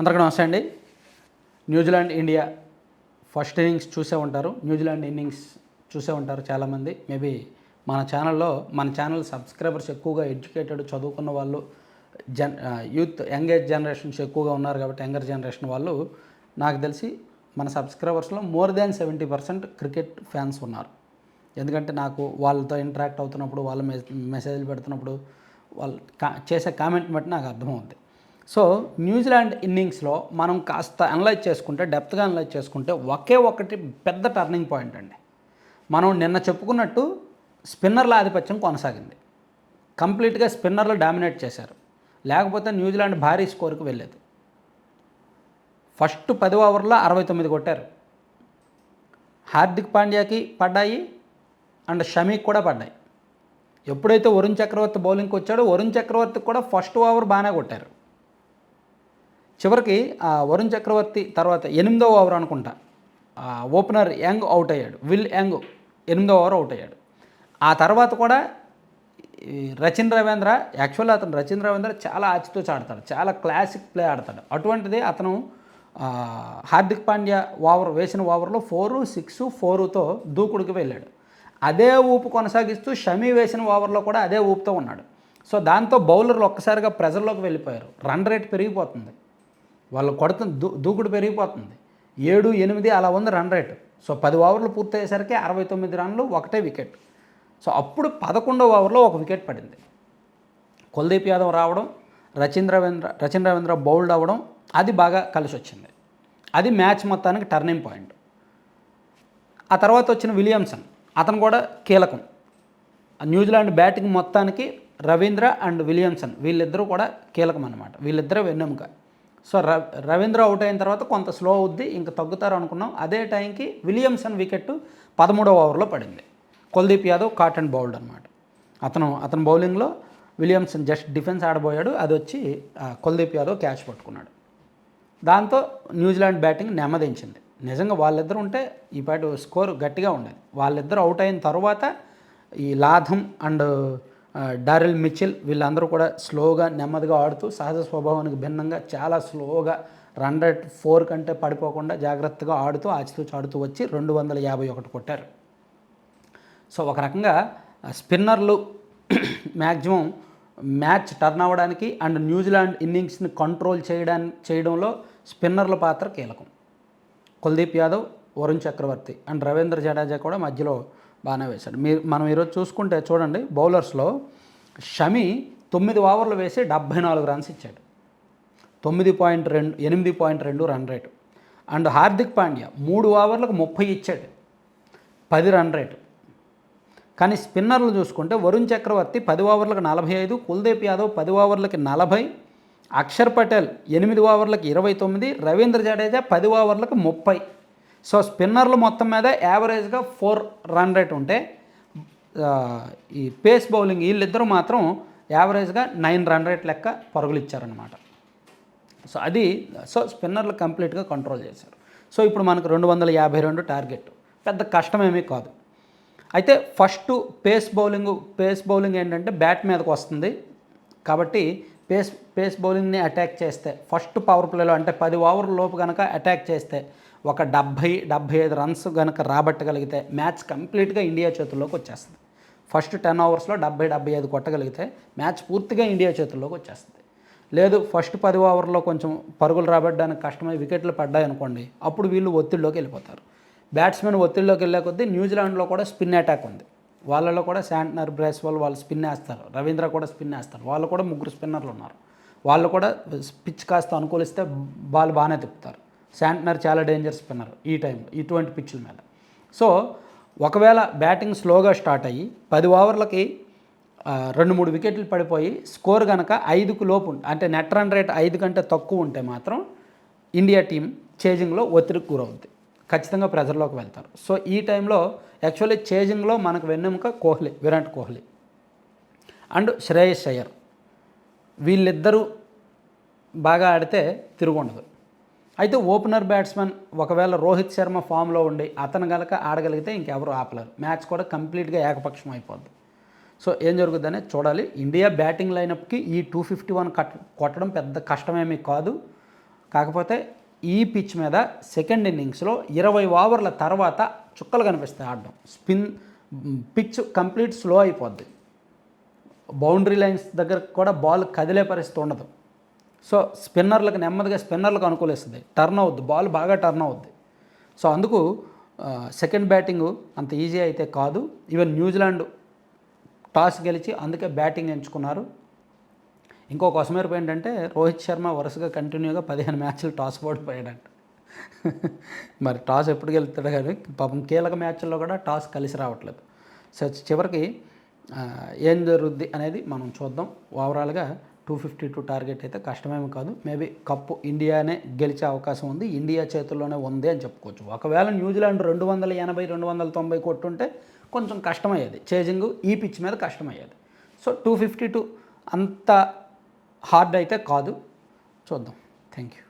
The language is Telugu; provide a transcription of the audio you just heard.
అందరికీ నమస్తే అండి. న్యూజిలాండ్ ఇండియా ఫస్ట్ ఇన్నింగ్స్ చూసే ఉంటారు. న్యూజిలాండ్ ఇన్నింగ్స్ చూసే ఉంటారు చాలామంది. మేబీ మన ఛానల్లో మన ఛానల్ సబ్స్క్రైబర్స్ ఎక్కువగా ఎడ్యుకేటెడ్ చదువుకున్న వాళ్ళు జన్ యూత్ యంగేజ్ జనరేషన్స్ ఎక్కువగా ఉన్నారు కాబట్టి యంగర్ జనరేషన్ వాళ్ళు నాకు తెలిసి మన సబ్స్క్రైబర్స్లో more than seventy percent cricket fans ఉన్నారు. ఎందుకంటే నాకు వాళ్ళతో ఇంటరాక్ట్ అవుతున్నప్పుడు వాళ్ళ మెసేజ్లు పెడుతున్నప్పుడు వాళ్ళు కా చేసే కామెంట్ బట్టి నాకు అర్థమవుతుంది సో న్యూజిలాండ్ ఇన్నింగ్స్లో మనం కాస్త అనలైజ్ చేసుకుంటే డెప్త్గా అనలైజ్ చేసుకుంటే ఒకే ఒకటి పెద్ద టర్నింగ్ పాయింట్ అండి. మనం నిన్న చెప్పుకున్నట్టు స్పిన్నర్ల ఆధిపత్యం కొనసాగింది. కంప్లీట్గా స్పిన్నర్లు డామినేట్ చేశారు. లేకపోతే న్యూజిలాండ్ భారీ స్కోర్కి వెళ్ళేది. ఫస్ట్ పది ఓవర్లో అరవై తొమ్మిది కొట్టారు. హార్దిక్ పాండ్యాకి పడ్డాయి అండ్ షమీకి కూడా పడ్డాయి. ఎప్పుడైతే వరుణ్ చక్రవర్తి బౌలింగ్కి వచ్చాడో వరుణ్ చక్రవర్తికి కూడా ఫస్ట్ ఓవర్ బాగానే కొట్టారు. చివరికి ఆ వరుణ్ చక్రవర్తి తర్వాత ఎనిమిదో ఓవర్ అనుకుంటా. ఓపెనర్ యంగ్ అవుట్ అయ్యాడు. విల్ యంగ్ ఎనిమిదో ఓవర్ అవుట్ అయ్యాడు. ఆ తర్వాత కూడా రచిన్ రవీంద్ర యాక్చువల్ అతను రచిన్ రవీంద్ర చాలా ఆచితూచి ఆడతాడు. చాలా క్లాసిక్ ప్లే ఆడతాడు. అటువంటిది అతను హార్దిక్ పాండ్యా ఓవర్ వేసిన ఓవర్లో ఫోరు సిక్స్ ఫోరుతో దూకుడుకి వెళ్ళాడు. అదే ఊపు కొనసాగిస్తూ షమీ వేసిన ఓవర్లో కూడా అదే ఊపుతో ఉన్నాడు. సో దాంతో బౌలర్లు ఒక్కసారిగా ప్రెజర్లోకి వెళ్ళిపోయారు. రన్ రేట్ పెరిగిపోతుంది. వాళ్ళు కొడుతున్న దూ దూకుడు పెరిగిపోతుంది. ఏడు ఎనిమిది అలా ఉంది రన్ రేట్ సో పది ఓవర్లు పూర్తయ్యేసరికి అరవై తొమ్మిది రన్లు ఒకటే వికెట్. సో అప్పుడు పదకొండవ ఓవర్లో ఒక వికెట్ పడింది. కుల్దీప్ యాదవ్ రావడం రచిన్ రవీంద్ర రచిన్ రవీంద్ర బౌల్డ్ అవ్వడం అది బాగా కలిసి వచ్చింది అది మ్యాచ్ మొత్తానికి టర్నింగ్ పాయింట్ ఆ తర్వాత వచ్చిన విలియమ్సన్ అతను కూడా కీలకం. న్యూజిలాండ్ బ్యాటింగ్ మొత్తానికి రవీంద్ర అండ్ విలియమ్సన్ వీళ్ళిద్దరూ కూడా కీలకం అనమాట వీళ్ళిద్దరూ వెన్నెముక. సో ర రవీంద్ర అవుట్ అయిన తర్వాత కొంత స్లో అవుద్ది ఇంకా తగ్గుతారు అనుకున్నాం. అదే టైంకి విలియమ్సన్ వికెట్ పదమూడవ ఓవర్లో పడింది. Kuldeep Yadav caught and bowled అనమాట అతను అతని బౌలింగ్లో విలియమ్సన్ జస్ట్ డిఫెన్స్ ఆడబోయాడు. అది వచ్చి కుల్దీప్ యాదవ్ క్యాచ్ పట్టుకున్నాడు. దాంతో న్యూజిలాండ్ బ్యాటింగ్ నెమ్మదించింది. నిజంగా వాళ్ళిద్దరు ఉంటే ఈపాటి స్కోర్ గట్టిగా ఉండేది. వాళ్ళిద్దరు అవుట్ అయిన తర్వాత ఈ లాథం అండ్ డారెల్ మిచిల్ వీళ్ళందరూ కూడా స్లోగా నెమ్మదిగా ఆడుతూ సహజ స్వభావానికి భిన్నంగా చాలా స్లోగా రన్ రేట్ ఫోర్ కంటే పడిపోకుండా జాగ్రత్తగా ఆడుతూ ఆచితూచి ఆడుతూ వచ్చి రెండు వందల యాభై ఒకటి కొట్టారు. సో ఒక రకంగా స్పిన్నర్లు మ్యాక్సిమం మ్యాచ్ టర్న్ అవ్వడానికి అండ్ న్యూజిలాండ్ ఇన్నింగ్స్ని కంట్రోల్ చేయడానికి చేయడంలో స్పిన్నర్ల పాత్ర కీలకం. కుల్దీప్ యాదవ్ వరుణ్ చక్రవర్తి అండ్ రవీంద్ర జడేజా కూడా మధ్యలో బాగానే వేశాడు. మీరు మనం ఈరోజు చూసుకుంటే చూడండి బౌలర్స్లో షమి తొమ్మిది ఓవర్లు వేసి డెబ్భై నాలుగు రన్స్ ఇచ్చాడు. తొమ్మిది పాయింట్ రెండు ఎనిమిది పాయింట్ రెండు run rate. And Hardik Pandya మూడు ఓవర్లకు ముప్పై ఇచ్చాడు. పది రన్ రేటు. కానీ స్పిన్నర్లు చూసుకుంటే వరుణ్ చక్రవర్తి పది ఓవర్లకు నలభై ఐదు కుల్దీప్ యాదవ్ పది ఓవర్లకి నలభై అక్షర్ పటేల్ ఎనిమిది ఓవర్లకు ఇరవై తొమ్మిది రవీంద్ర జడేజా పది ఓవర్లకు ముప్పై. సో స్పిన్నర్లు మొత్తం మీద యావరేజ్గా ఫోర్ రన్ రేట్ ఉంటే ఈ పేస్ బౌలింగ్ వీళ్ళిద్దరూ మాత్రం యావరేజ్గా నైన్ రన్ రేట్ లెక్క పరుగులు ఇచ్చారనమాట సో అది సో స్పిన్నర్లు కంప్లీట్గా కంట్రోల్ చేశారు. సో ఇప్పుడు మనకు రెండు వందల యాభై రెండు టార్గెట్. పెద్ద కష్టమేమీ కాదు. అయితే first pace bowling pace bowling ఏంటంటే బ్యాట్ మీదకి వస్తుంది కాబట్టి పేస్ పేస్ బౌలింగ్ని అటాక్ చేస్తే ఫస్ట్ పవర్ ప్లేలో అంటే పది ఓవర్ల లోపు కనుక అటాక్ చేస్తే ఒక డెబ్భై డెబ్భై ఐదు రన్స్ కనుక రాబట్టగలిగితే మ్యాచ్ కంప్లీట్గా ఇండియా చేతుల్లోకి వచ్చేస్తుంది. ఫస్ట్ టెన్ అవర్స్లో డెబ్బై డెబ్బై ఐదు కొట్టగలిగితే మ్యాచ్ పూర్తిగా ఇండియా చేతుల్లోకి వచ్చేస్తుంది. లేదు ఫస్ట్ పది ఓవర్లో కొంచెం పరుగులు రాబట్టడానికి కష్టమై వికెట్లు పడ్డాయి అనుకోండి అప్పుడు వీళ్ళు ఒత్తిడిలోకి వెళ్ళిపోతారు. బ్యాట్స్మెన్ ఒత్తిడిలోకి వెళ్ళే కొద్దీ న్యూజిలాండ్లో కూడా స్పిన్ అటాక్ ఉంది. వాళ్ళలో కూడా శాంట్నర్ బ్రేస్వాల్ వాళ్ళు స్పిన్ వేస్తారు. రవీంద్ర కూడా స్పిన్ వేస్తారు. వాళ్ళు కూడా ముగ్గురు స్పిన్నర్లు ఉన్నారు. వాళ్ళు కూడా పిచ్ కాస్త అనుకూలిస్తే బాల్ బాగానే తిప్పుతారు. శాంట్నర్ చాలా డేంజర్ స్పిన్నర్ ఈ టైం ఇటువంటి పిచ్చుల మీద. సో ఒకవేళ బ్యాటింగ్ స్లోగా స్టార్ట్ అయ్యి పది ఓవర్లకి రెండు మూడు వికెట్లు పడిపోయి స్కోర్ కనుక ఐదుకు లోపు అంటే నెట్ రన్ రేట్ ఐదు కంటే తక్కువ ఉంటే మాత్రం ఇండియా టీం చేజింగ్లో ఒత్తిడికి గురవుద్ది. ఖచ్చితంగా ప్రెజర్లోకి వెళ్తారు. సో ఈ టైంలో యాక్చువల్లీ చేజింగ్లో మనకు వెన్నెముక కోహ్లీ విరాట్ కోహ్లీ. అండ్ శ్రేయస్ అయ్యర్. వీళ్ళిద్దరూ బాగా ఆడితే తిరుగుండదు అయితే ఓపెనర్ బ్యాట్స్మెన్ ఒకవేళ రోహిత్ శర్మ ఫామ్లో ఉండి అతను కనుక ఆడగలిగితే ఇంకెవరు ఆపలేరు. మ్యాచ్ కూడా కంప్లీట్గా ఏకపక్షం అయిపోద్ది. సో ఏం జరుగుతుందనే చూడాలి. ఇండియా బ్యాటింగ్ లైనప్కి ఈ టూ ఫిఫ్టీ వన్ కట్ కొట్టడం పెద్ద కష్టమేమీ కాదు. కాకపోతే ఈ పిచ్ మీద సెకండ్ ఇన్నింగ్స్లో ఇరవై ఓవర్ల తర్వాత చుక్కలు కనిపిస్తాయి ఆడడం. స్పిన్ పిచ్ కంప్లీట్ స్లో అయిపోద్ది. బౌండరీ లైన్స్ దగ్గర కూడా బాల్ కదిలే పరిస్థితి ఉండదు. సో స్పిన్నర్లకు నెమ్మదిగా స్పిన్నర్లకు అనుకూలిస్తుంది. టర్న్ అవుద్ది. బాల్ బాగా టర్న్ అవుద్ది. సో అందుకు సెకండ్ బ్యాటింగ్ అంత ఈజీ అయితే కాదు. ఈవెన్ న్యూజిలాండ్ టాస్ గెలిచి అందుకే బ్యాటింగ్ ఎంచుకున్నారు. ఇంకో కొసమేరపు ఏంటంటే రోహిత్ శర్మ వరుసగా కంటిన్యూగా పదిహేను మ్యాచ్లు టాస్ ఓడిపోయాడంట మరి టాస్ ఎప్పుడు గెలుస్తాడు కానీ పాపం కీలక మ్యాచ్ల్లో కూడా టాస్ కలిసి రావట్లేదు. సో చివరికి ఏం జరుగుద్ది అనేది మనం చూద్దాం. ఓవరాల్గా టూ ఫిఫ్టీ టూ టార్గెట్ అయితే కష్టమేమి కాదు. మేబీ కప్పు ఇండియానే గెలిచే అవకాశం ఉంది. ఇండియా చేతుల్లోనే ఉంది అని చెప్పుకోవచ్చు. ఒకవేళ న్యూజిలాండ్ రెండు వందల ఎనభై రెండు వందల తొంభై కొట్టుంటే కొంచెం కష్టమయ్యేది. చేజింగ్ ఈ పిచ్ మీద కష్టమయ్యేది. సో టూ ఫిఫ్టీ టూ అంత హార్డ్ అయితే కాదు. చూద్దాం. Thank you